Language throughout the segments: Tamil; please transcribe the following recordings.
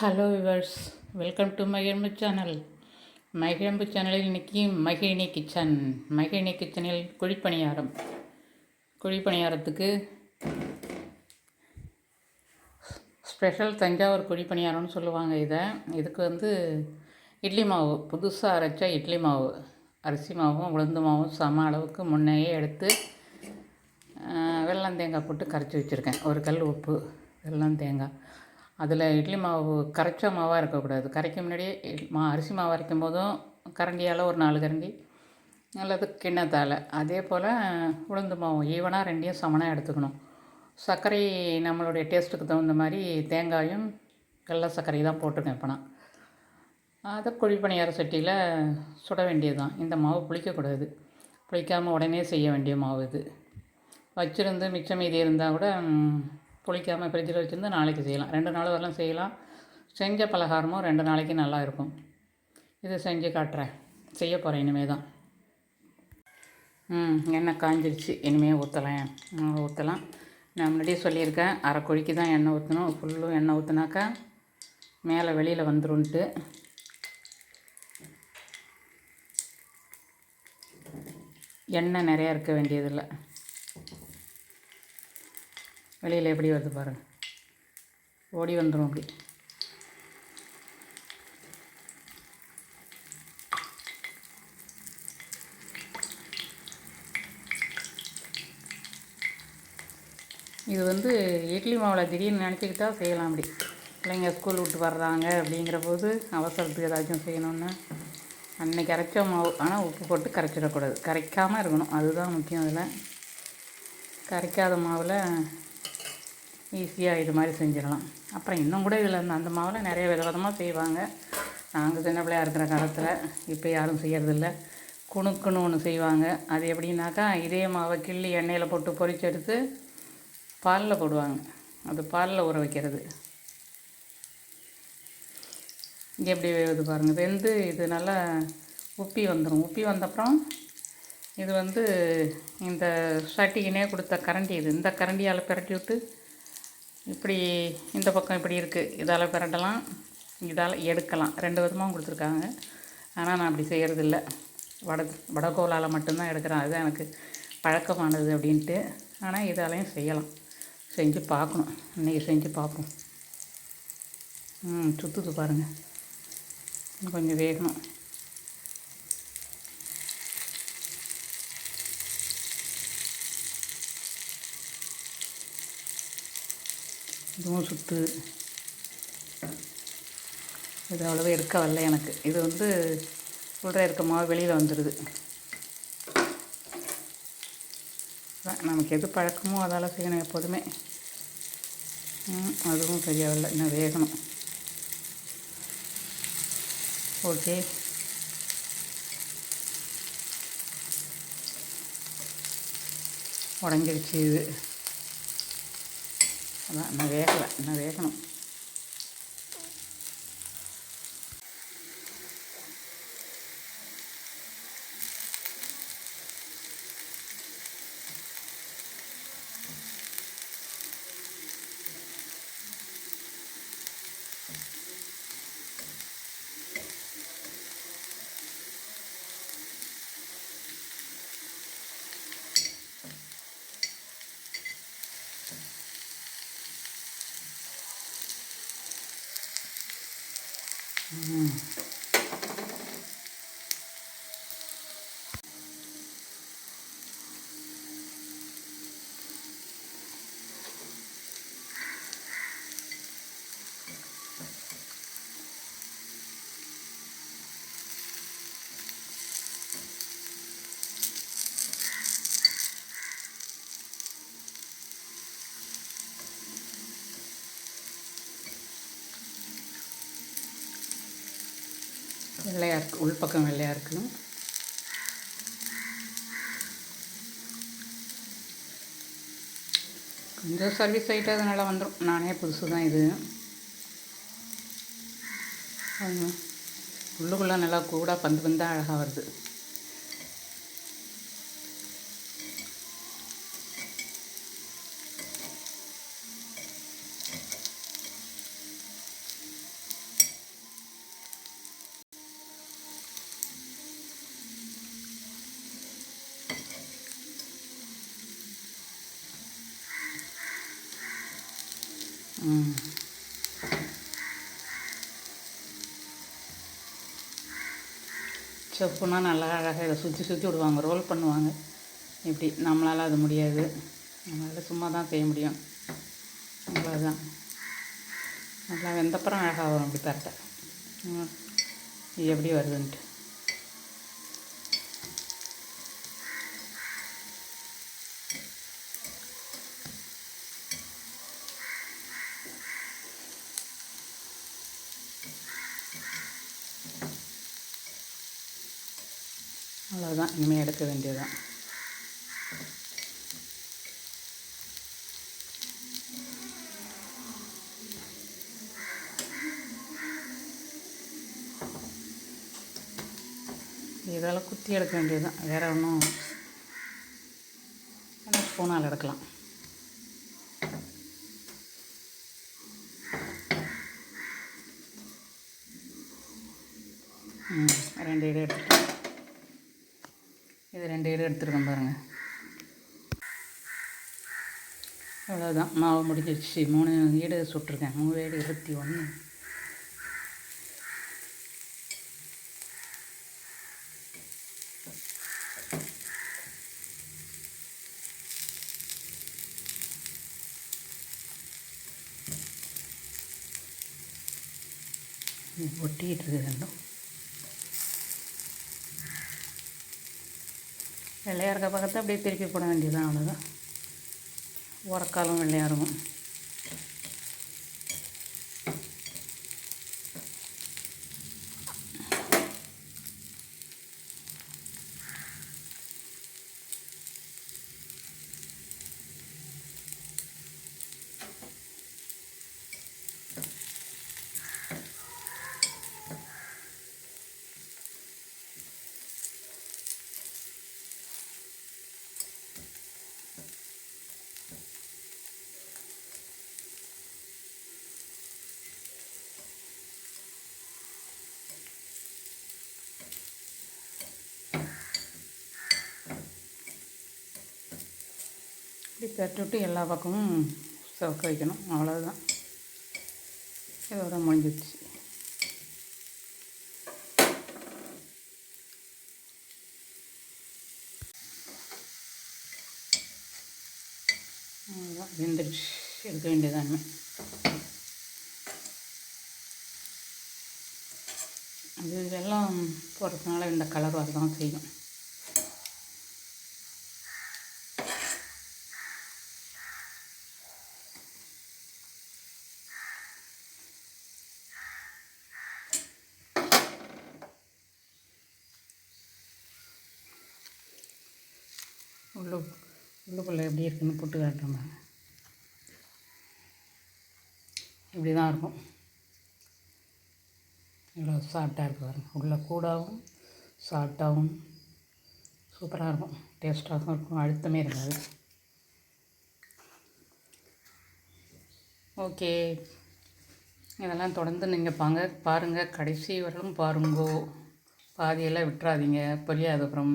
Hello viewers welcome to Magizhambu channel. Magizhambu சேனலில் இன்றைக்கி மகிழினி கிச்சன். மகிழினி கிச்சனில் குழிப்பணியாரம். குழிப்பணியாரத்துக்கு ஸ்பெஷல் தஞ்சாவூர் குழிப்பணியாரம்னு சொல்லுவாங்க இதை. இதுக்கு வந்து இட்லி மாவு புதுசாக அரைச்ச இட்லி மாவு. அரிசி மாவும் உளுந்து மாவும் சம அளவுக்கு முன்னையே எடுத்து வெள்ளம் தேங்காய் போட்டு கரைச்சி வச்சுருக்கேன். ஒரு கல் உப்பு வெள்ளம் தேங்காய். அதில் இட்லி மாவு கரைச்ச மாவாக இருக்கக்கூடாது. கரைக்க முன்னாடியே மா அரிசி மாவு அரைக்கும் போதும் கரண்டியால் ஒரு நாலு கரண்டி அல்லது கிண்ணத்தால். அதே போல் உளுந்து மாவு ஈவனாக ரெண்டையும் சமனாக எடுத்துக்கணும். சர்க்கரை நம்மளுடைய டேஸ்ட்டுக்கு தகுந்த மாதிரி தேங்காயும் வெள்ளை சர்க்கரை தான் போட்டுருக்கேன் இப்போ நான் அதை குழிப்பணியார சட்டியில் சுட வேண்டியது தான் இந்த மாவு புளிக்கக்கூடாது. புளிக்காமல் உடனே செய்ய வேண்டிய மாவு இது. வச்சுருந்து மிச்சம் மீதி இருந்தால் கூட புளிக்காமல் ஃப்ரிட்ஜில் வச்சுருந்து நாளைக்கு செய்யலாம். ரெண்டு நாள் வரலாம் செய்யலாம். செஞ்ச பலகாரமும் ரெண்டு நாளைக்கு நல்லா இருக்கும். இது செஞ்சு காட்டுறேன். செய்ய போகிறேன் இனிமேல் தான். ம் எண்ணெய் காஞ்சிருச்சு. இனிமேல் ஊற்றலாம் ஊற்றலாம் நான் முன்னாடியே சொல்லியிருக்கேன். அரை கொழிக்கு தான் எண்ணெய் ஊற்றணும் ஃபுல்லும் எண்ணெய் ஊற்றினாக்கா மேலே வெளியில் வந்துருன்ட்டு எண்ணெய் நிறையா இருக்க வேண்டியதில்லை. வெளியில் எப்படி வருது பாருங்கள் ஓடி வந்துடும் அப்படி. இது வந்து இட்லி மாவில் திடீர்னு நினச்சிக்கிட்டா செய்யலாம் அப்படி. பிள்ளைங்க ஸ்கூல் விட்டு வர்றாங்க அப்படிங்கிற போது அவசரத்துக்கு ஏதாச்சும் செய்யணுன்னா அன்னைக்கு அரைச்ச மாவு ஆனால் உப்பு போட்டு கரைச்சிடக்கூடாது. கரைக்காமல் இருக்கணும். அதுதான் முக்கியம் அதில். கரைக்காத மாவில் ஈஸியாக இது மாதிரி செஞ்சிடலாம். அப்புறம் இன்னும் கூட இதில் அந்த மாவில் நிறைய வித விதமாக செய்வாங்க. நாங்கள் சின்ன பிள்ளையாக இருக்கிற காலத்தில் இப்போ யாரும் செய்கிறதில்ல குணுக்குன்னு ஒன்று செய்வாங்க. அது எப்படின்னாக்கா இதே மாவை கிள்ளி எண்ணெயில் போட்டு பொறிச்சு எடுத்து பாலில் போடுவாங்க. அது பாலில் ஊற வைக்கிறது. இங்கே எப்படி வேகுது பாருங்கள் வெந்து இது நல்லா உப்பி வந்துடும் உப்பி வந்தப்புறம் இது வந்து இந்த சட்டிக்கினே கொடுத்த கரண்டி இது. இந்த கரண்டியால் பிரட்டி விட்டு இப்படி இந்த பக்கம் இப்படி இருக்குது இதால் பிரட்டலாம். இதால் எடுக்கலாம். ரெண்டு விதமாகவும் கொடுத்துருக்காங்க. ஆனால் நான் அப்படி செய்கிறதில்ல வட வடகோலால் மட்டும்தான் எடுக்கிறேன். அதுதான் எனக்கு பழக்கமானது அப்படின்ட்டு. ஆனால் இதாலையும் செய்யலாம். செஞ்சு பார்க்கணும். இன்றைக்கி செஞ்சு பார்ப்போம். ம் சுற்றுது பாருங்கள் கொஞ்சம் வேகணும் இதுவும் சுத்து. இது அவ்வளோவா இருக்க வரல எனக்கு. இது வந்து உள்ளே இருக்க மாவு வெளியில் வந்துடுது நமக்கு எது பழக்கமோ அதால் செய்யணும் எப்போதுமே. அதுவும் சரியாக இல்லை இன்னும் வேகணும். ஓகே. உடஞ்சிருச்சு இது. அதான் இன்னும் வேகலை இன்னும் வேகணும் வெள்ளையாக இருக்குது உள்பக்கம் வெள்ளையாக இருக்குது கொஞ்சம் சர்வீஸ் ஆகிட்டு அதனால் வந்துடும் நானே புதுசு தான் இது உள்ளுக்குள்ளே நல்லா கூட பந்து பந்தாக அழகாக வருது. செப்புனா நல்லா அழகாக இதை சுற்றி சுற்றி விடுவாங்க. ரோல் பண்ணுவாங்க. இப்படி. நம்மளால் அது முடியாது. நம்மளால் சும்மா தான் செய்ய முடியும். அவ்வளோதான் நல்லா வெந்தப்பறம் அழகாக வரும் அப்படி பரட்டை இது எப்படி வருதுன்ட்டு. அவ்வளோதான் இனிமேல் எடுக்க வேண்டியதுதான். இதெல்லாம் குத்தி எடுக்க வேண்டியதுதான். வேறு ஒன்றும் ஆனால் ஸ்பூனால் எடுக்கலாம். ரெண்டு இடம் எடுத்துக்கலாம் இது ரெண்டு இடம் எடுத்துருக்கோம் பாருங்கள் அவ்வளோதான் மாவு முடிஞ்சிருச்சு. மூணு ஈடு சுட்டிருக்கேன். மூணு ஈடு இருபத்தி ஒன்று ஒட்டிக்கிட்டு இருக்குது ரெண்டும். வெள்ளையாக இருக்க பக்கத்தை அப்படியே திருப்பி போட வேண்டியதுதான் அவ்வளோதான் உரக்காலும் வெள்ளையாக இருக்கும். இப்படி தட்டி விட்டு எல்லா பக்கமும் சிவக்க வைக்கணும். அவ்வளோதான் இதோட முடிஞ்சிடுச்சு அவ்வளோதான் வெந்துடுச்சு. எடுக்க வேண்டியதானே அது வெள்ளம் போடுறதுனால இந்த கலர் வரதான் செய்யும். உள்ளு உள்ளுக்குள்ளே எப்படி இருக்குன்னு போட்டு காட்டுறேன் இப்படி தான் இருக்கும். இவ்வளோ சாஃப்டாக இருக்குது பாருங்கள் உள்ளே கூடாகவும் சாஃப்டாகவும் சூப்பராக இருக்கும். டேஸ்ட்டாகவும் இருக்கும். அழுத்தமே இருக்காது. ஓகே. இதெல்லாம் தொடர்ந்து நீங்கள் பாங்க பாருங்கள் கடைசி வரலும் பாருங்கோ. பாதியெல்லாம் விட்டுறாதீங்க. புரியாது அப்புறம்.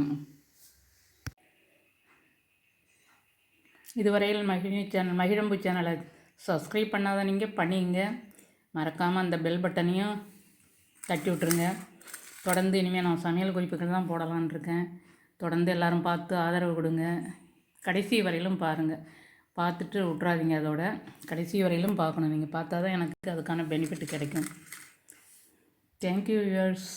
இதுவரையில் மகிழ் சேனல் மகிழம்பு சேனலை சப்ஸ்கிரைப் பண்ணாத நீங்கள் பண்ணிங்க. மறக்காமல் அந்த பெல் பட்டனையும் தட்டி விட்ருங்க தொடர்ந்து இனிமேல் நான் சமையல் குறிப்புகள் தான் போடலான்னு இருக்கேன். தொடர்ந்து எல்லோரும் பார்த்து ஆதரவு கொடுங்க. கடைசி வரையிலும் பாருங்கள் பார்த்துட்டு விட்றாதீங்க அதோட. கடைசி வரையிலும் பார்க்கணும். நீங்கள் பார்த்தா தான் எனக்கு அதுக்கான பெனிஃபிட் கிடைக்கும். Thank you viewers